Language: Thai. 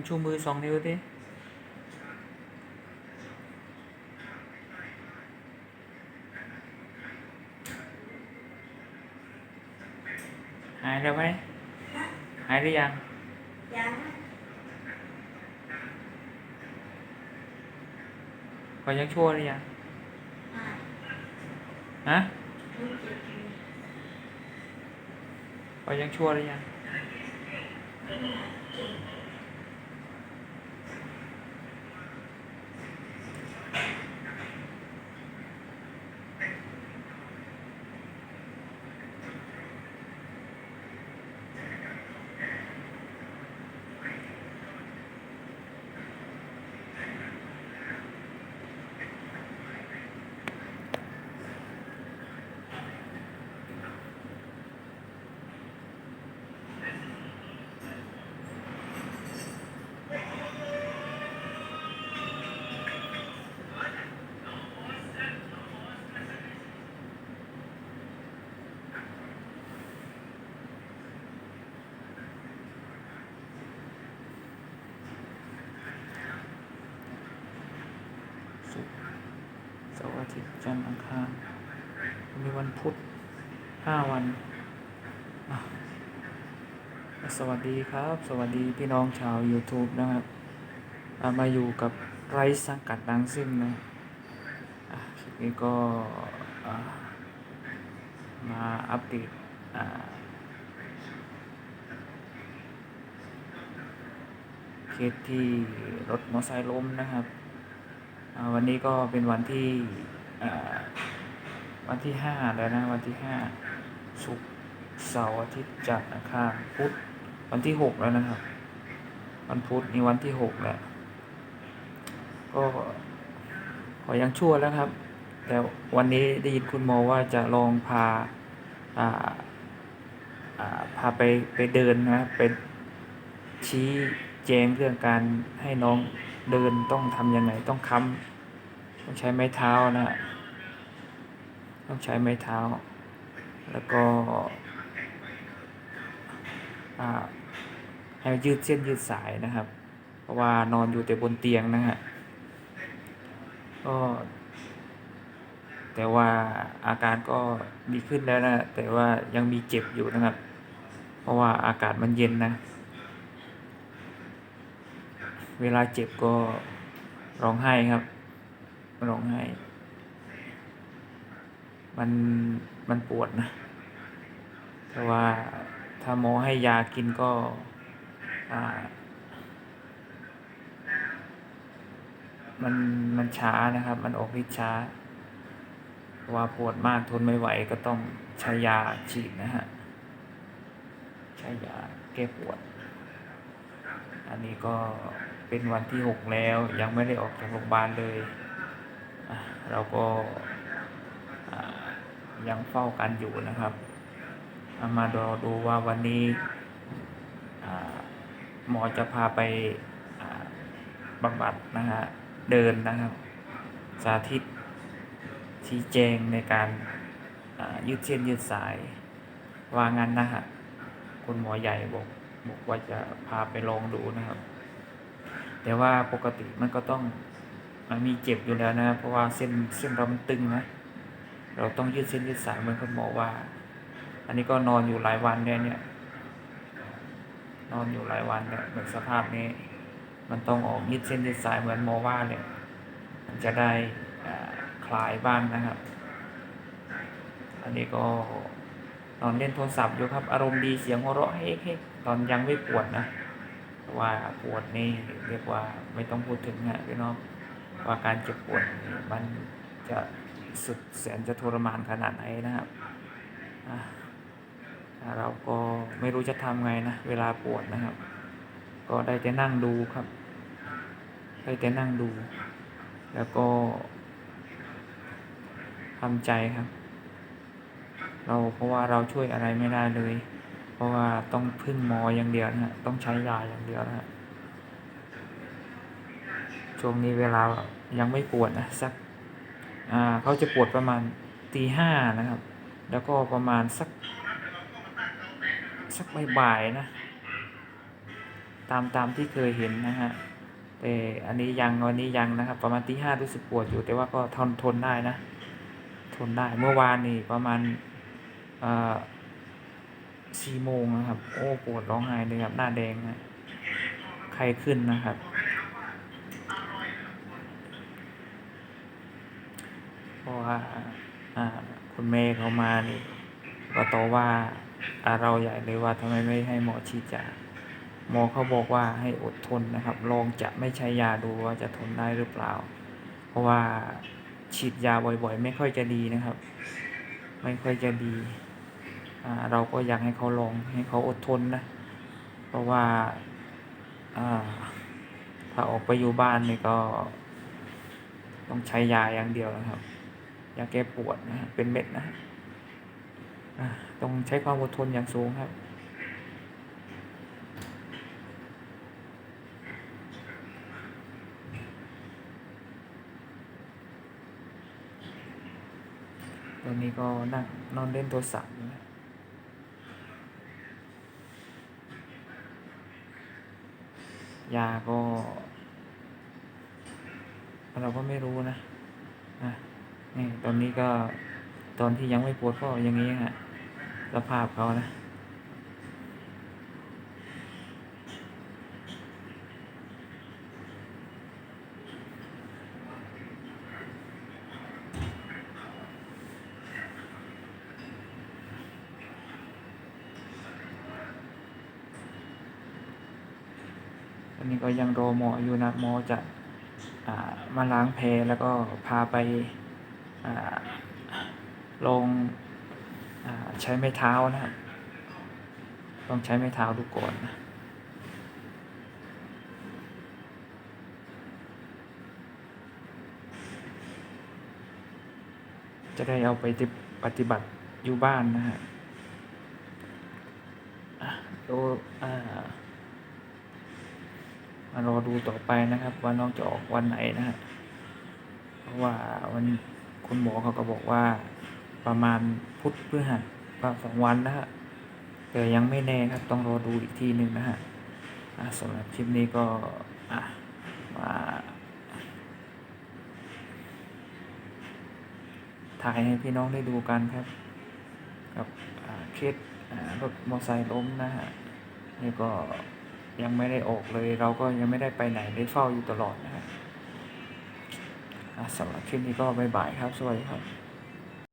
ำชูมือสองนิ้วดิหายแล้วไหมหายหรือยัง ยังพอยังชั่วหรือยังไม่ฮะรู้สึกอยู่พอยังชั่วหรือยัง ศุกร์เสาร์ อาทิตย์จันทร์อังคารวันนี้วันพุธห้าวัน สวัสดีครับ สวัสดีพี่น้องชาว YouTube นะครับ มาอยู่กับไรสังกัดดังซิ่งนะอะคลิปนี้ก็มาอัปเดตอ่าเคสที่รถมอเตอร์ไซค์ล้มนะครับ วันนี้ก็เป็นวันที่วันที่ห้าแล้วนะ วันที่ห้าศุกร์เสาร์อาทิตย์จันทร์อังคารพุธวันที่หกแล้วนะครับ วันพุธนี่วันที่หกแล้วก็ขอยังชั่วแล้วครับ แต่วันนี้ได้ยินคุณหมอว่าจะลองพาพาไปไปเดินนะเป็นชี้แจงเรื่องการให้น้อง เดินต้องทำยังไงต้องค้ำต้องใช้ไม้เท้านะฮะต้องใช้ไม้เท้า แล้วก็อ่าให้ยืดเส้นยืดสายนะครับ เพราะว่านอนอยู่แต่บนเตียงนะฮะก็แต่ว่าอาการก็ดีขึ้นแล้วนะ แต่ว่ายังมีเจ็บอยู่นะครับ เพราะว่าอากาศมันเย็นนะ เวลาเจ็บก็ร้องไห้ครับ ร้องไห้ มันมันปวดนะแต่ว่าถ้าหมอให้ยากินก็อ่ามันมันช้านะครับ มันออกฤทธิ์ช้า ว่าปวดมากทนไม่ไหวก็ต้องใช้ยาฉีดนะฮะ ใช้ยาแก้ปวด อันนี้ก็ เป็นวันที่หกแล้ว ยังไม่ได้ออกจากโรงพยาบาลเลย เราก็ยังเฝ้ากันอยู่นะครับามาดูดูว่าวันนี้หมอจะพาไปบำบัดนะฮะเดินนะครับ สาธิตชี้แจงในการยืดเส้นยืดสาย ว่างั้นนะฮะคุณหมอใหญ่บอกบอกว่าจะพาไปลองดูนะครับ แต่ว่าปกติมันก็ต้องมันมีเจ็บอยู่แล้วนะ เพราะว่าเส้นเส้นเรามันตึงนะ เราต้องยืดเส้นยืดสายเหมือนคุณหมอว่า อันนี้ก็นอนอยู่หลายวันเนี่ยเนี่ย นอนอยู่หลายวันเนี่ยเหมือนสภาพนี้ มันต้องออกยืดเส้นยืดสายเหมือนหมอว่าเนี่ยมันจะได้คลายบ้างนะครับ อันนี้ก็นอนเล่นโทรศัพท์อยู่ครับ อารมณ์ดีเสียงหัวเราะเฮ้เฮ้ตอนยังไม่ปวดนะ ว่าปวดนี่เรียกว่าไม่ต้องพูดถึงฮะพี่น้องว่าการเจ็บปวดนี่มันจะสุดแสนจะทรมานขนาดไหนนะครับเราก็ไม่รู้จะทำไงนะเวลาปวดนะครับ ก็ได้แต่นั่งดูครับ ได้แต่นั่งดู แล้วก็ทำใจครับ เราเพราะว่าเราช่วยอะไรไม่ได้เลย เพราะว่าต้องพึ่งหมออย่างเดียวนะฮะต้องใช้ยาอย่างเดียวนะฮะช่วงนี้เวลายังไม่ปวดนะสักอ่าเขาจะปวดประมาณตีห้านะครับ แล้วก็ประมาณสัก สักบ่ายๆนะ ตามตามที่เคยเห็นนะฮะแต่อันนี้ยังวันนี้ยังนะครับ ประมาณที่ห้ารู้สึกปวดอยู่ แต่ว่าก็ทนทนได้นะ ทนได้เมื่อวานนี่ประมาณอ่า สี่โมงนะครับ โอ้ปวดร้องไห้เลยครับ หน้าแดงนะไข้ขึ้นนะครับ เพราะว่าคุณเมย์เขามานี่ก็ต่อว่าเราใหญ่เลยว่าทำไมไม่ให้หมอฉีดยาหมอเขาบอกว่าให้อดทนนะครับ ลองจะไม่ใช้ยาดูว่าจะทนได้หรือเปล่า เพราะว่าฉีดยาบ่อยๆ ไม่ค่อยจะดีนะครับ ไม่ค่อยจะดี เราก็อยากให้เขาลองให้เขาอดทนนะ เพราะว่าถ้าออกไปอยู่บ้านนี่ก็ ต้องใช้ยาอย่างเดียวนะครับยาแก้ปวดนะเป็นเม็ดนะต้องใช้ความอดทนอย่างสูงครับตอนนี้ก็นั่งนอนเล่นโทรศัพท์นะ ยาก็ เราก็ไม่รู้นะอะนี่ตอนนี้ก็ตอนที่ยังไม่ปวดก็อย่างนี้ฮะสภาพเขานะ ก็ยังรอหมออยู่นะหมอจะอามาล้างแผลแล้วก็พาไปาลงใช้ไม้เท้านะครับต้องใช้ไม้เท้าดูก่อนนะจะได้เอาไปปฏิบัติอยู่บ้านนะฮะอะดูอ่าารอดูต่อไปนะครับ ว่าน้องจะออกวันไหนนะฮะเพราะว่าวันคุณหมอเขาก็บอกว่าประมาณพุธพฤหัสก็สองวันนะฮะแต่ยังไม่แน่ครับต้องรอดูอีกทีหนึ่งนะฮะสำหรับคลิปนี้ก็มาถ่ายให้พี่น้องได้ดูกันครับ กับเคสรถมอเตอร์ไซค์ล้มนะฮะนี่ก็ ยังไม่ได้ออกเลย เราก็ยังไม่ได้ไปไหนได้เฝ้าอยู่ตลอดนะครับอะสำหรับคลิปนี้ก็บ๊ายบายครับ สวัสดีครับ